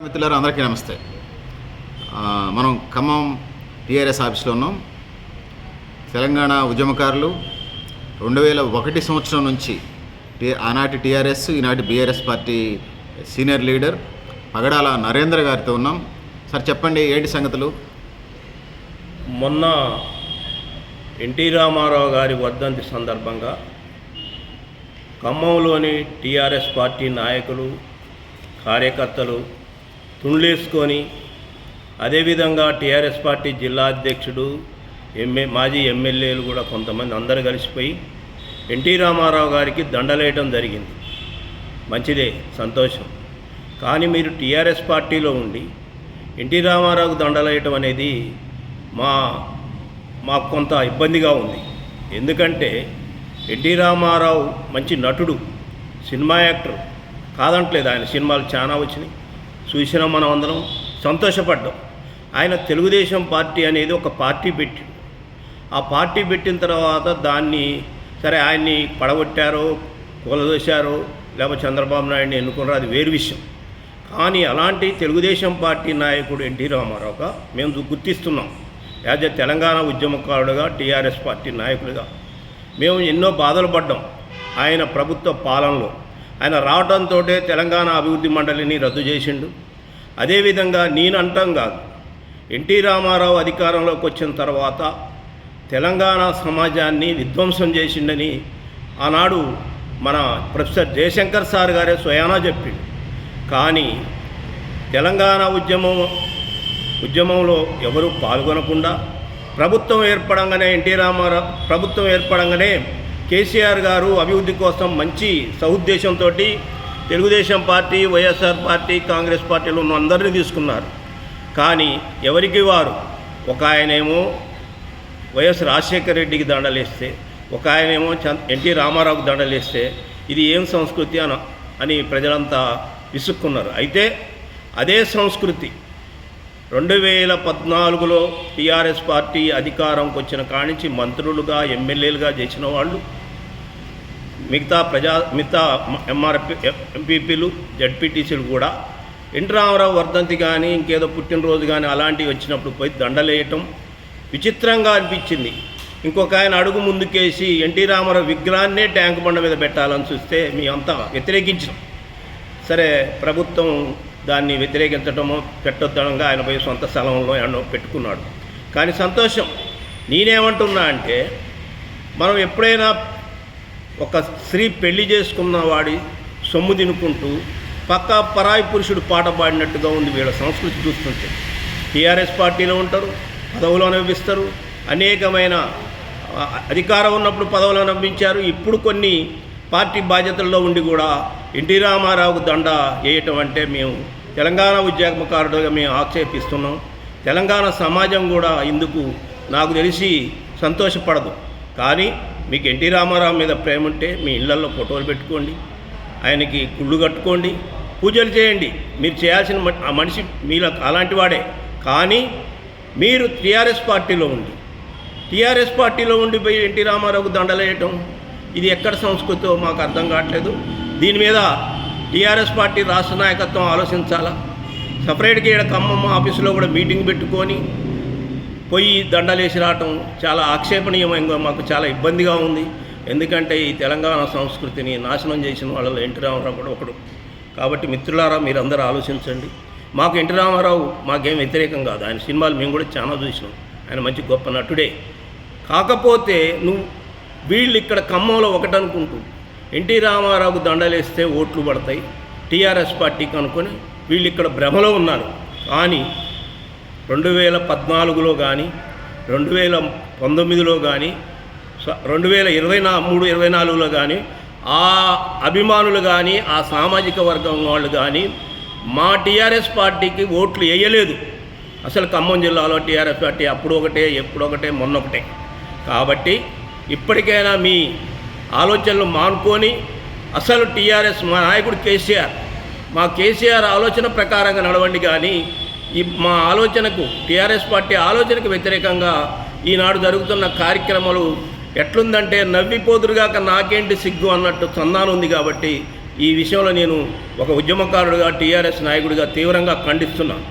మిత్రులారు అందరికీ నమస్తే. మనం ఖమ్మం టీఆర్ఎస్ ఆఫీస్లో ఉన్నాం. తెలంగాణ ఉద్యమకారులు రెండు వేల ఒకటి సంవత్సరం నుంచి టీ ఆనాటి టీఆర్ఎస్ ఈనాటి BRS party senior leader Pagadala Narendra గారితో ఉన్నాం. సార్ చెప్పండి ఏంటి సంగతులు? మొన్న ఎన్టీ రామారావు గారి వర్ధంతి సందర్భంగా ఖమ్మంలోని టీఆర్ఎస్ పార్టీ నాయకులు కార్యకర్తలు తుండ్లేసుకొని అదేవిధంగా టీఆర్ఎస్ పార్టీ జిల్లా అధ్యక్షుడు ఎంఏ మాజీ ఎమ్మెల్యేలు కూడా కొంతమంది అందరు కలిసిపోయి ఎన్టీ రామారావు గారికి దండలేయటం జరిగింది. మంచిదే సంతోషం. కానీ మీరు టీఆర్ఎస్ పార్టీలో ఉండి ఎన్టీ రామారావుకు దండలేయటం అనేది మా మాకు కొంత ఇబ్బందిగా ఉంది. ఎందుకంటే ఎన్టీ రామారావు మంచి నటుడు సినిమా యాక్టర్ కాదంటలేదు ఆయన. సినిమాలు చాలా వచ్చినాయి. చూసినాం మనం అందరం సంతోషపడ్డాం. ఆయన తెలుగుదేశం పార్టీ అనేది ఒక పార్టీ పెట్టి ఆ పార్టీ పెట్టిన తర్వాత దాన్ని సరే ఆయన్ని పడగొట్టారో కూలదోశారో లేకపోతే చంద్రబాబు నాయుడిని ఎన్నుకున్నారు అది వేరు విషయం. కానీ అలాంటి తెలుగుదేశం పార్టీ నాయకుడు ఎన్టీ రామారావుగా మేము గుర్తిస్తున్నాం. యాజ్ ఎ తెలంగాణ ఉద్యమకారుడుగా టీఆర్ఎస్ పార్టీ నాయకుడిగా మేము ఎన్నో బాధలు పడ్డాం. ఆయన ప్రభుత్వ పాలనలో ఆయన రావడంతో తెలంగాణ అభివృద్ధి మండలిని రద్దు చేసిండు. అదేవిధంగా నేను అంటాం కాదు ఎన్టీ రామారావు అధికారంలోకి వచ్చిన తర్వాత తెలంగాణ సమాజాన్ని విధ్వంసం చేసిండని ఆనాడు మన ప్రొఫెసర్ జయశంకర్ సార్ గారే స్వయానా చెప్పిండు. కానీ తెలంగాణ ఉద్యమం ఉద్యమంలో ఎవరూ పాల్గొనకుండా ప్రభుత్వం ఏర్పడంగానే ఎన్టీ రామారావు ప్రభుత్వం ఏర్పడంగానే కేసీఆర్ గారు అభివృద్ధి కోసం మంచి సహుద్దేశంతో Telugu Desam party YSR party Congress పార్టీలు ఉన్న అందరినీ తీసుకున్నారు. కానీ ఎవరికి వారు? ఒక ఆయనేమో వైఎస్ రాజశేఖర రెడ్డికి దండలేస్తే ఒక ఆయనేమో ఎన్టీ రామారావుకి దండలేస్తే ఇది ఏం సంస్కృతి అని అని ప్రజలంతా విసుక్కున్నారు. అయితే అదే సంస్కృతి రెండు వేల పద్నాలుగులో టీఆర్ఎస్ పార్టీ అధికారంకి వచ్చిన కానించి మంత్రులుగా ఎమ్మెల్యేలుగా చేసిన వాళ్ళు మిగతా ప్రజా మిగతా ఎంఆర్పి ఎంపీపీలు జడ్పీటీసీలు కూడా ఎన్టీ రామారావు వర్ధంతి కానీ ఇంకేదో పుట్టినరోజు కానీ అలాంటివి వచ్చినప్పుడు పోయి దండలేయటం విచిత్రంగా అనిపించింది. ఇంకొక ఆయన అడుగు ముందుకేసి ఎన్టీ రామారావు విగ్రహాన్నే ట్యాంక్ బండ మీద పెట్టాలని చూస్తే మీ అంతా వ్యతిరేకించడం సరే ప్రభుత్వం దాన్ని వ్యతిరేకించడమో పెట్టొద్దనంగా ఆయన పోయి సొంత స్థలంలో ఎన్నో పెట్టుకున్నాడు. కానీ సంతోషం. నేనేమంటున్నా అంటే మనం ఎప్పుడైనా ఒక స్త్రీ పెళ్ళి చేసుకున్న వాడి సొమ్ము తినుకుంటూ పక్క పరాయి పురుషుడు పాట పాడినట్టుగా ఉంది వీళ్ళ సంస్కృతి చూస్తుంటే. టీఆర్ఎస్ పార్టీలో ఉంటారు పదవులు అనుభవిస్తారు అనేకమైన అధికారం ఉన్నప్పుడు పదవులు అనుభవించారు ఇప్పుడు కొన్ని పార్టీ బాధ్యతల్లో ఉండి కూడా ఎన్టీ రామారావుకు దండ వేయటం అంటే మేము తెలంగాణ ఉద్యమకారుడుగా మేము ఆక్షేపిస్తున్నాం. తెలంగాణ సమాజం కూడా ఇందుకు నాకు తెలిసి సంతోషపడదు. కానీ మీకు ఎన్టీ రామారావు మీద ప్రేమ ఉంటే మీ ఇళ్ళలో ఫోటోలు పెట్టుకోండి ఆయనకి కుళ్ళు కట్టుకోండి పూజలు చేయండి. మీరు చేయాల్సిన ఆ మనిషి మీలో అలాంటి వాడే. కానీ మీరు టీఆర్ఎస్ పార్టీలో ఉండి టీఆర్ఎస్ పార్టీలో ఉండిపోయి ఎన్టీ రామారావుకు దండలేయటం ఇది ఎక్కడ సంస్కృతో మాకు అర్థం కావట్లేదు. దీని మీద టీఆర్ఎస్ పార్టీ రాష్ట్ర నాయకత్వం ఆలోచించాలా? సపరేట్గా ఇక్కడ ఖమ్మం ఆఫీసులో కూడా మీటింగ్ పెట్టుకొని పోయి దండలేసి రావటం చాలా ఆక్షేపణీయంగా మాకు చాలా ఇబ్బందిగా ఉంది. ఎందుకంటే ఈ తెలంగాణ సంస్కృతిని నాశనం చేసిన వాళ్ళలో ఎన్టీ రామారావు కూడా ఒకడు. కాబట్టి మిత్రులారా మీరందరూ ఆలోచించండి. మాకు ఎన్టీ రామారావు మాకేం వ్యతిరేకం కాదు. ఆయన సినిమాలు మేము కూడా చాలా చూసినాం. ఆయన మంచి గొప్ప నటుడే. కాకపోతే నువ్వు వీళ్ళు ఇక్కడ ఖమ్మంలో ఒకటి ఎన్టీ రామారావుకు దండలేస్తే ఓట్లు పడతాయి. టీఆర్ఎస్ పార్టీకి అనుకొని వీళ్ళు ఇక్కడ భ్రమలో ఉన్నారు. కానీ రెండు వేల పద్నాలుగులో కానీ రెండు వేల పంతొమ్మిదిలో కానీ రెండు వేల ఇరవై నా మూడు ఇరవై నాలుగులో కానీ ఆ అభిమానులు కానీ ఆ సామాజిక వర్గం వాళ్ళు కానీ మా టీఆర్ఎస్ పార్టీకి ఓట్లు వేయలేదు. అసలు ఖమ్మం జిల్లాలో టీఆర్ఎస్ పార్టీ అప్పుడు ఒకటే ఎప్పుడొకటే ఒకటే మొన్న ఒకటే కాబట్టి ఇప్పటికైనా మీ ఆలోచనలు మానుకొని అసలు టీఆర్ఎస్ మా నాయకుడు కేసీఆర్ మా కేసీఆర్ ఆలోచన ప్రకారంగా నడవండి కానీ ఈ మా ఆలోచనకు టీఆర్ఎస్ పార్టీ ఆలోచనకు వ్యతిరేకంగా ఈనాడు జరుగుతున్న కార్యక్రమాలు ఎట్లుందంటే నవ్విపోదురుగాక నాకేంటి సిగ్గు అన్నట్టు చందానం ఉంది కాబట్టి ఈ విషయంలో నేను ఒక ఉద్యమకారుడిగా టీఆర్ఎస్ నాయకుడిగా తీవ్రంగా ఖండిస్తున్నాను